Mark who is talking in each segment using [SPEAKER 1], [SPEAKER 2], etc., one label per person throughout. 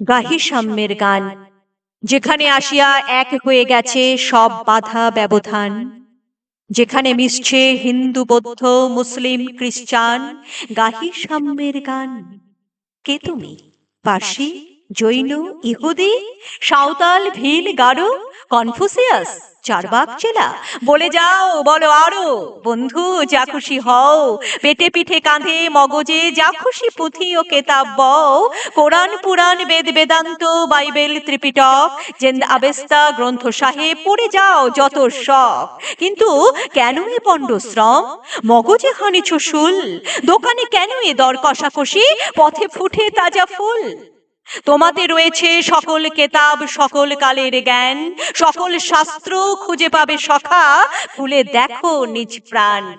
[SPEAKER 1] গাহি সাম্যের গান, যেখানে আসিয়া এক হয়ে গেছে সব বাধা ব্যবধান। যেখানে মিশছে হিন্দু, বৌদ্ধ, মুসলিম, খ্রিস্টান গাহি সাম্যের গান। কে তুমি? পার্সি, জৈন, ইহুদি, সাঁওতাল, ভিল, গারো, কনফুসিয়াস? চারবাক চেলা। বলে যাও, বলো আরও। বন্ধু, যা খুশি হও। পেটে পিঠে কাঁধে মগজে যা খুশি পুঁথি ও কেতাব বও। Quran, Puran, Veda, Vedanta, Bible, Tripitaka, Zend Avesta, Granth Sahib, পড়ে যাও যত শখ। কিন্তু কেন এ পণ্ড শ্রম? মগজে হানিছ শুল দোকানে কেন এ দর কষাকষি? পথে ফুটে তাজা ফুল। তোমাতে রয়েছে সকল কেতাব, সকল কালের জ্ঞান, সকল শাস্ত্র খুঁজে পাবে সখা, খুলে দেখো নিজ প্রাণ।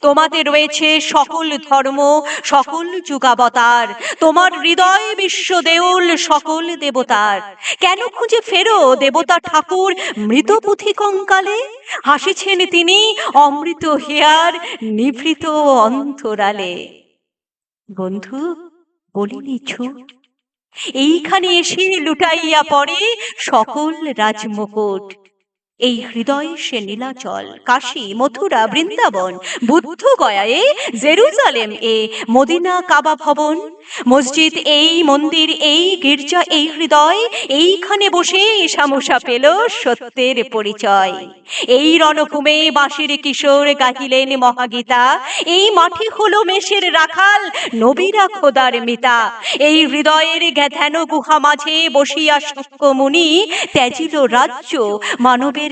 [SPEAKER 1] তোমাতে রয়েছে সকল ধর্ম, সকল যুগাবতার, তোমার হৃদয় বিশ্ব দেউল, সকল দেবতার। কেন খুঁজে ফেরো দেবতা ঠাকুর মৃত পুঁথি কঙ্কালে? হাসিছেন তিনি অমৃত হেয়ার নিভৃত অন্তরালে। বন্ধু, বলিনি ছুট এইখানে এসে লুটাইয়া পড়ে সকল রাজমুকুট। এই হৃদয় সে নীলাচল, কাশী, মথুরা, বৃন্দাবন বুদ্ধ গয়ায়ে জেরুজালেম এ মদিনা কাবা ভবন। মসজিদ এই, মন্দির এই, গির্জা এই হৃদয়, এইখানে বসে সামোসা পেল সত্যের পরিচয়। এই রণভূমে বাঁশির কিশোর গাহিলেন মহাগীতা, এই মাঠে হলো মেষের রাখাল, নবীরা খোদার মিতা। এই হৃদয়ের ধ্যান গুহা মাঝে বসিয়া মুনি ত্যাজিল রাজ্য মানবের